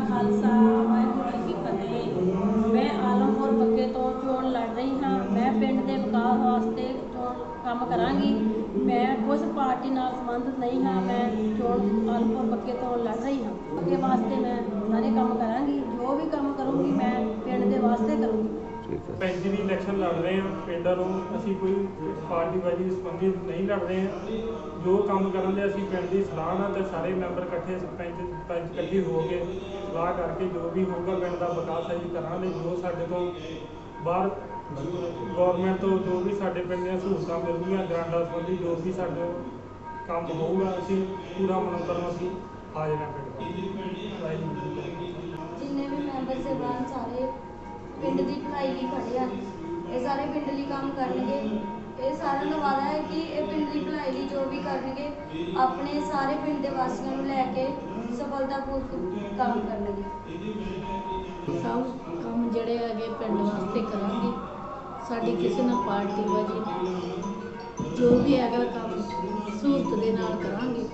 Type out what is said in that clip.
ਖਾਲਸਾ, ਵਾਹਿਗੁਰੂ ਜੀ ਕੀ ਫਤਿਹ। ਮੈਂ ਆਲਮਪੁਰ ਬੱਗੇ ਤੋਂ ਚੋਣ ਲੜ ਰਹੀ ਹਾਂ। ਮੈਂ ਪਿੰਡ ਦੇ ਵਿਕਾਸ ਵਾਸਤੇ ਚੋਣ ਕੰਮ ਕਰਾਂਗੀ। ਮੈਂ ਕੁਝ ਪਾਰਟੀ ਨਾਲ ਸੰਬੰਧਿਤ ਨਹੀਂ ਹਾਂ। ਮੈਂ ਚੋਣ ਆਲਮਪੁਰ ਬੱਗੇ ਤੋਂ ਲੜ ਰਹੀ ਹਾਂ। ਅੱਗੇ ਵਾਸਤੇ ਮੈਂ ਸਾਰੇ ਕੰਮ ਕਰਾਂਗੀ। ਜੋ ਵੀ ਕੰਮ ਕਰੂੰਗੀ ਠੀਕ ਇਲੈਕਸ਼ਨ ਲੜ ਰਹੇ ਹਾਂ ਪਿੰਡਾਂ ਨੂੰ, ਅਸੀਂ ਕੋਈ ਪਾਰਟੀ ਬਾਜੀ ਸੰਬੰਧੀ ਨਹੀਂ ਲੜ ਰਹੇ ਹਾਂ। ਜੋ ਕੰਮ ਕਰਨ ਦੇ ਅਸੀਂ ਪਿੰਡ ਦੀ ਸਲਾਹ ਨਾਲ ਤੇ ਸਾਰੇ ਮੈਂਬਰ ਇਕੱਠੇ ਸਰਪੰਚ ਪੰਚ ਇਕੱਠੇ ਹੋ ਕੇ ਸਲਾਹ ਕਰਕੇ ਜੋ ਵੀ ਹੋਊਗਾ ਪਿੰਡ ਦਾ ਵਿਕਾਸ ਅਸੀਂ ਕਰਾਂਗੇ। ਜੋ ਸਾਡੇ ਤੋਂ ਬਾਹਰ ਗਵਰਨਮੈਂਟ ਤੋਂ ਜੋ ਵੀ ਸਾਡੇ ਪਿੰਡ ਦੀਆਂ ਸਹੂਲਤਾਂ ਮਿਲਦੀਆਂ ਗ੍ਰਾਂਟਾਂ ਸੰਬੰਧੀ ਜੋ ਵੀ ਸਾਡੇ ਕੰਮ ਹੋਊਗਾ, ਅਸੀਂ ਪੂਰਾ ਮਨੋਤਰ ਅਸੀਂ ਹਾਜ਼ਰ ਹਾਂ ਪਿੰਡ ਜਿੰਨੇ ਵੀ ਮੈਂਬਰ ਸਹਿਬਾਨ ਸਾਰੇ ਪਿੰਡ ਦੀ ਭਲਾਈ ਲਈ ਖੜੇ ਹਨ। ਇਹ ਸਾਰੇ ਪਿੰਡ ਲਈ ਕੰਮ ਕਰਨਗੇ। ਇਹ ਸਾਰਿਆਂ ਦਾ ਵਾਅਦਾ ਹੈ ਕਿ ਇਹ ਪਿੰਡ ਦੀ ਭਲਾਈ ਲਈ ਜੋ ਵੀ ਕਰਨਗੇ, ਆਪਣੇ ਸਾਰੇ ਪਿੰਡ ਦੇ ਵਾਸੀਆਂ ਨੂੰ ਲੈ ਕੇ ਸਫਲਤਾਪੂਰਵਕ ਕੰਮ ਕਰਨਗੇ। ਸਭ ਕੰਮ ਜਿਹੜੇ ਹੈਗੇ ਪਿੰਡ ਵਾਸਤੇ ਕਰਾਂਗੇ। ਸਾਡੀ ਕਿਸੇ ਨਾਲ ਪਾਰਟੀ ਬਾਜੀ ਨਹੀਂ। ਜੋ ਵੀ ਹੈਗਾ ਕੰਮ ਸਹੂਲਤ ਦੇ ਨਾਲ ਕਰਾਂਗੇ।